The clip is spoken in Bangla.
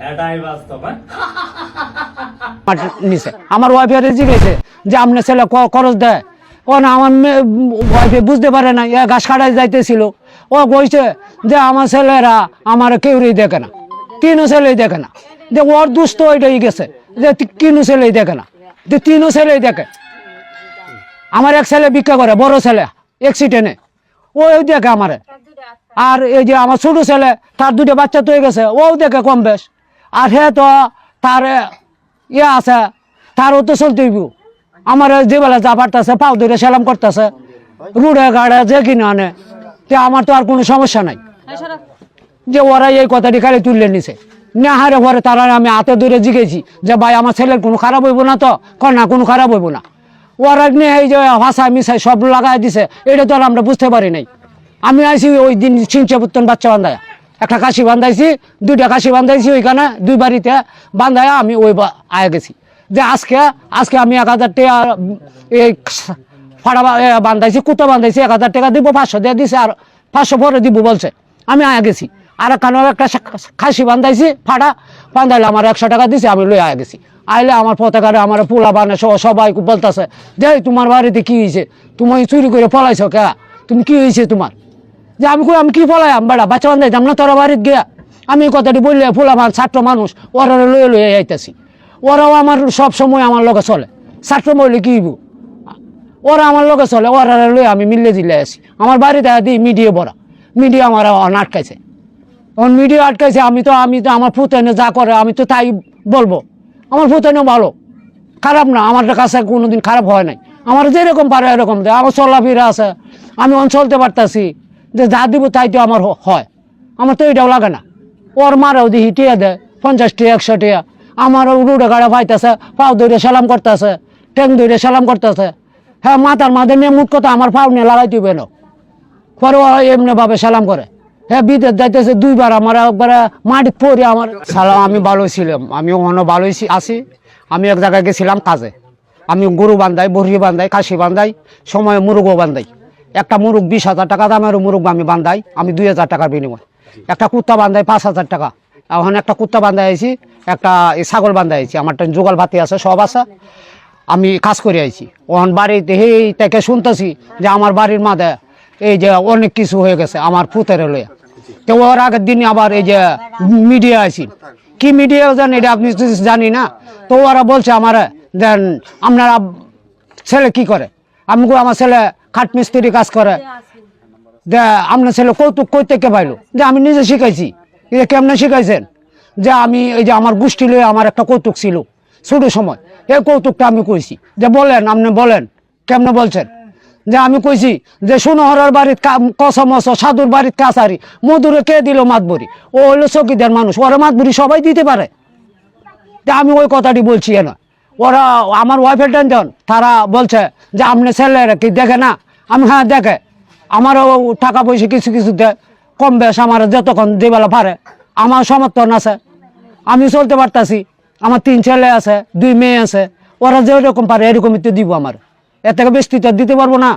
হ্যাঁ? আমার যে আপনার ছেলে খরচ দেয়। আমার ওয়াইফে বুঝতে পারে না, এ ঘাস কাটাই যাইতেছিল। ও কইছে যে আমার ছেলেরা আমার কেউই দেখে না, তিনও ছেলেই দেখে না। যে ওর দুস্থ ওইটাই গেছে, যে তিনও ছেলেই দেখে না, যে তিনও ছেলেই দেখে। আমার এক ছেলে ভিক্ষা করে, বড় ছেলে অ্যাক্সিডেন্টে ওই দেখে আমারে। আর এই যে আমার ছোট ছেলে তার দুটো বাচ্চা তো হয়ে গেছে ও দেখে কম বেশ। আর হে তো তার ইয়ে আছে তারও তো চলতে হইব। আমার যে বেলা যা পারতেছে পাও ধরে সেলাম করতেছে রুড়ে গাড়ে যে কিনে আনে তে আমার তো আর কোনো সমস্যা নাই। যে ওরা এই কথাটি খালি তুললে নিছে। না হারে ঘরে তারা আমি হাতে ধরে জিগেছি যে ভাই আমার ছেলের কোনো খারাপ হইব না তো না কোনো খারাপ হইব না। ওরা নিয়ে এই যে ভাষা মিশাই সব লাগাই দিছে এটা তো আর আমরা বুঝতে পারি নাই। আমি আইছি ওই দিন চিনচে পুত্তন বাচ্চা বান্ধায়। একটা কাশি বান্ধাইছি, দুইটা কাশি বান্ধাইছি ওইখানে, দুই বাড়িতে বান্ধায় আমি ওই আয়া গেছি। যে আজকে আজকে আমি এক হাজার টাকা এই ফাড়া বান্ধাইছি, কুতো বান্ধাইছি, এক হাজার টাকা দিব, পাঁচশো দিয়ে দিছে, আর পাঁচশো পরে দিব বলছে। আমি আয়া গেছি। আর একখানে একটা খাসি বান্ধাইছি, ফাড়া, বান্ধাইলে আমার একশো টাকা দিছে, আমি লই আয়া গেছি। আইলে আমার পতাকারে আমার পোলা বানে সবাই বলতেছে, যে তোমার বাড়িতে কি হয়েছে তুমি চুরি করে পলাইছ কে? তুমি কি হয়েছে তোমার? যে আমি কই, আমি কি পলাই আমি বেড়া? বাচ্চা বান্ধাইতাম না, তোরা বাড়িতে গিয়া। আমি কথাটি বললে ফুলা মান ছাত্র মানুষ ওরা লয়ে লয়ে আইতেছি। ওরাও আমার সব সময় আমার লগে চলে। ছাত্র মহিলে কি ওরা আমার লগে চলে ওরা লয়ে আমি মিলে দিলে আসি আমার বাড়িতে দিই মিডিয়া বড়া মিডিয়া আমার অন আটকাইছে। এখন মিডিয়া আটকাইছে, আমি তো আমি তো, আমার ফুতেনে যা করে, আমি তো তাই বলব। আমার ফুতেনে ভালো। খারাপ না, আমার কাছে কোনোদিন খারাপ হয় নাই। আমার যেরকম পারে এরকম দেয়। আমার চলাফেরা আছে। আমি অন চলতে পারতাছি। যে যা দিব তাই তো আমার হয়। আমার তো এটাও লাগে না। ওর মারাও দিহি টিয়া দেয় পঞ্চাশ টিয়া, একশো টিয়া। আমারও রুডে গাড়া পাইতেছে পাও ধরে সালাম করতেছে ট্যাং ধরে সালাম করতেছে। হ্যাঁ মাথার মাঝে নিয়ে মুখ কথা আমার পাও নিয়ে লাগাই দিবে না। পরে ওরা এমনি ভাবে সালাম করে। হ্যাঁ বিদেশ যাইতেছে দুইবার আমার, একবার মাটি পরে আমার সালাম, আমি ভালো ছিলাম, আমি ওখানে ভালোই আছি। আমি এক জায়গায় গেছিলাম কাজে। আমি গরু বান্ধাই বড়ি বান্ধাই, খাসি বান্ধাই, সময় মুরগো বান্ধাই। একটা মুরগ বিশ হাজার টাকা, দামের মুরগ আমি বান্ধাই, আমি দুই হাজার টাকার বিনিময়। একটা কুত্তা বান্ধাই পাঁচ হাজার টাকা। এখন একটা কুত্তা বান্ধাই আইছি, একটা ছাগল বান্ধাই আইছি। আমার জোগাল ভাতি আছে, সব আছে। আমি কাজ করে আইছি। ওখান বাড়িতে হেই থেকে শুনতেছি যে আমার বাড়ির মাঝে এই যে অনেক কিছু হয়ে গেছে আমার পুতের লইয়া তো ওর আগের দিন আবার এই যে মিডিয়া আছি কি মিডিয়া জান এটা আপনি জানি না? তো ওরা বলছে আমার, দেন আপনারা ছেলে কি করে? আমি আমার ছেলে খাট মিস্ত্রি কাজ করে। যে আপনার ছেলে কৌতুক কই থেকে পাইলো? যে আমি নিজে শিখাইছি। যে কেমনে শিখাইছেন? যে আমি এই যে আমার গোষ্ঠী লয়ে আমার একটা কৌতুক ছিল ছোট সময় এই কৌতুকটা আমি কইছি। যে বলেন আপনি বলেন কেমনে বলছেন? যে আমি কইছি যে সোনহরার বাড়ির কসমস সাধুর বাড়ির কাছারি মধুরে কে দিল মাতবরি? ও হইল চকিদার মানুষ ওরা মাতবরি সবাই দিতে পারে। তা আমি ওই কথাটি বলছি না। ওরা, আমার ওয়াইফের টেনশন তারা বলছে যে, আপনি ছেলেরা কি দেখে না? আমি হ্যাঁ দেখে। আমারও টাকা পয়সা কিছু কিছু কম বেশ, আমার যতক্ষণ যেবেলা পারে। আমার সমর্থন আছে। আমি চলতে পারতাছি। আমার তিন ছেলে আছে, দুই মেয়ে আছে। ওরা যেরকম পারে, এরকমই তো দিব আমার। এর থেকে বেশি তো দিতে পারব না।